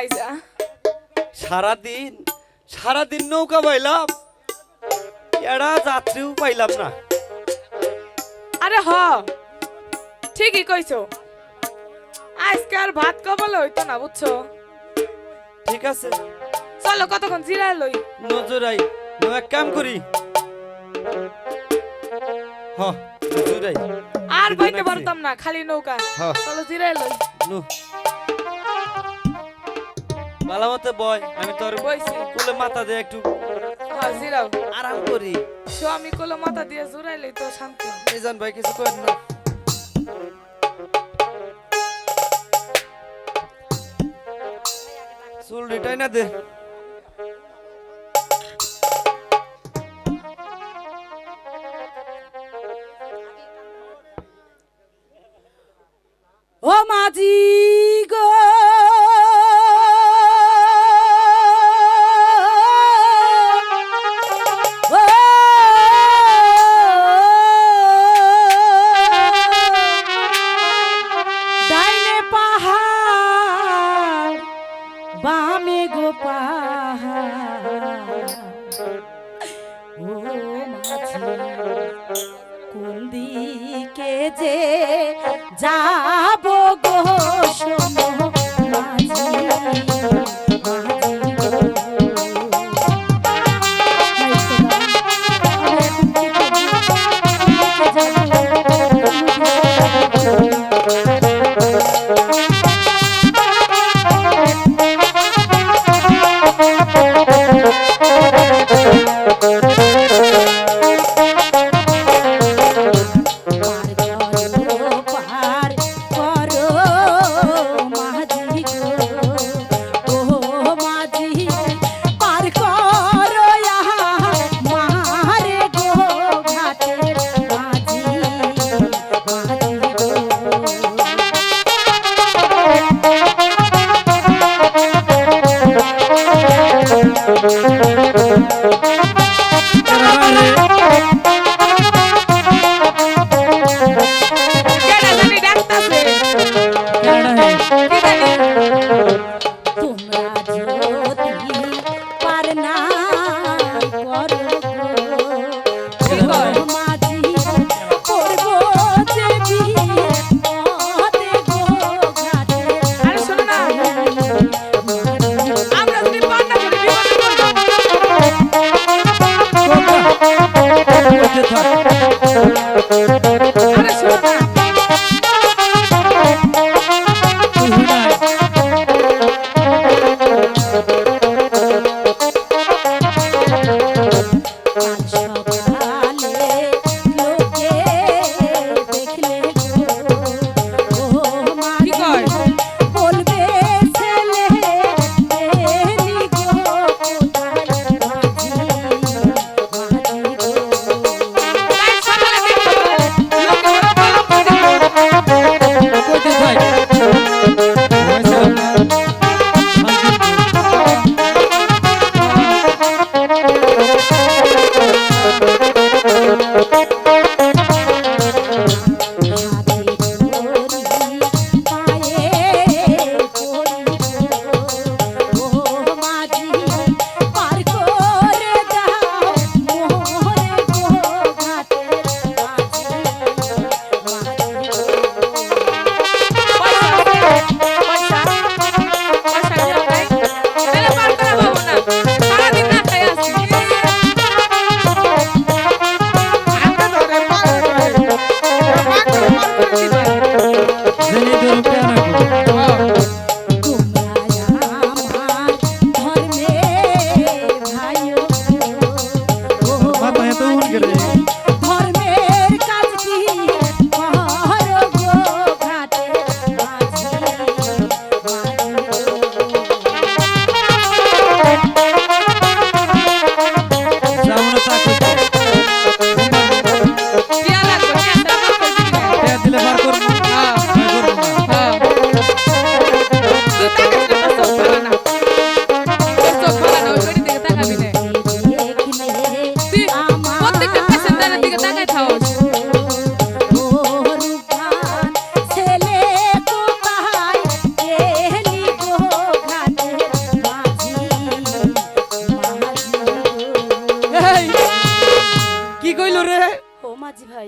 মাইজা সারাদিন সারাদিন নৌকা পাইলাম। এরা যাত্রীও পাইলাম না। আরে হ ঠিকই কইছো। আজকে আর ভাত কবলে হইতো না বুঝছ? ঠিক আছে। চলো কতক্ষণ জিরায় লই। নজরাই এক কাম করি। হ নজরাই আর বইতে পারতাম না খালি নৌকা। চলো জিরায় লই। মতে বয় আমি তোর বইছি কুলে মাথা দিয়ে একটু হ্যাঁ জিরাও আরাম করি। স্বামী কোলো মাথা দিয়ে জুড়াইলেই তো শান্তি। ভাই কিছু করেন না। চুল রিটাই না দে। ও মাঝি! মাঝি কোন দিকে যে যাব গো শোনো। কেডা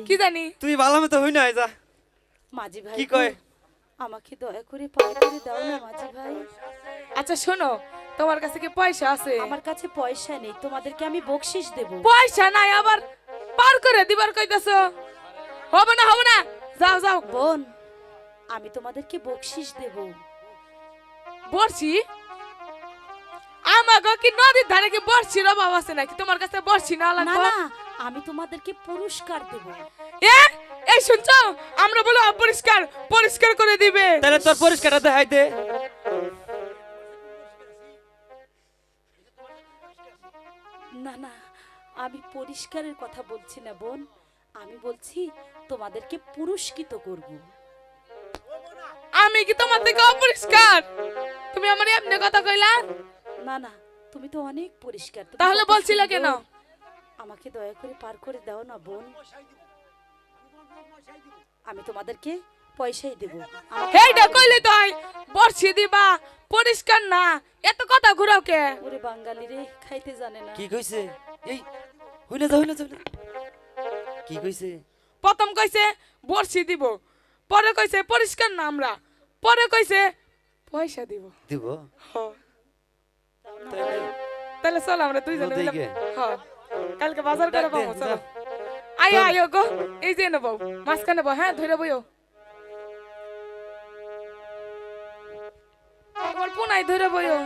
কি জানি? তুই বালামে তো হই না যা। মাঝি ভাই কয়? আমাকে দয়া করে মাঝি ভাই। আচ্ছা শোনো তোমার কাছে কি পয়সা আছে? আমার কাছে পয়সা নেই তোমাদেরকে আমি বকশিস দেব। পয়সা নাই আবার। পার করে দিবার কইতাছো। হবে না হবে না। যাও যাও। বোন আমি তোমাদেরকে বকশিস দেব। বর্ষি আমাকে কি নদীর ধারে কি বর্ষির অভাব আছে নাকি? তোমার কাছে বর্ষি না না লাগবে না আমি তোমাদেরকে পুরস্কার দেব। এ এই শুনছো? আমরা বলো অপরিষ্কার পরিষ্কার করে দিবে। তাহলে তোর পরিষ্কারটা দেখাই দে। না না আমি পরিষ্কারের কথা বলছি না বোন। আমি বলছি তোমাদেরকে পুরস্কৃত করব। আমি কি তোমার থেকে অপরিষ্কার? তুমি আমার এমনি কথা কইলা? না না তুমি তো অনেক পরিষ্কার। তাহলে বলছিলে কেন? আমাকে দয়া করে পার করে দাও না বোন। আমি তোমাদেরকে পয়সাই দেব। হেইটা কইলে তো বর্ষি দিবা পরিষ্কার না এত কথা ঘুরাও কে? ওরে বাঙালি রে খাইতে জানে না। কি কইছে? এই হই না যা হই না যা। কি কইছে? প্রথম কইছে বর্ষি দিব পরে কইছে পরিষ্কার না আমরা পরে কইছে পয়সা দিব। দিব? হ। তাহলে চল আমরা মিলে গে। হ্যাঁ কালকে বাজার করে পাবো চলো। আয় আয় গো এই যে নেব মাঝখানে নেব হ্যাঁ ধরে বইও। কোনায় ধরে বইও।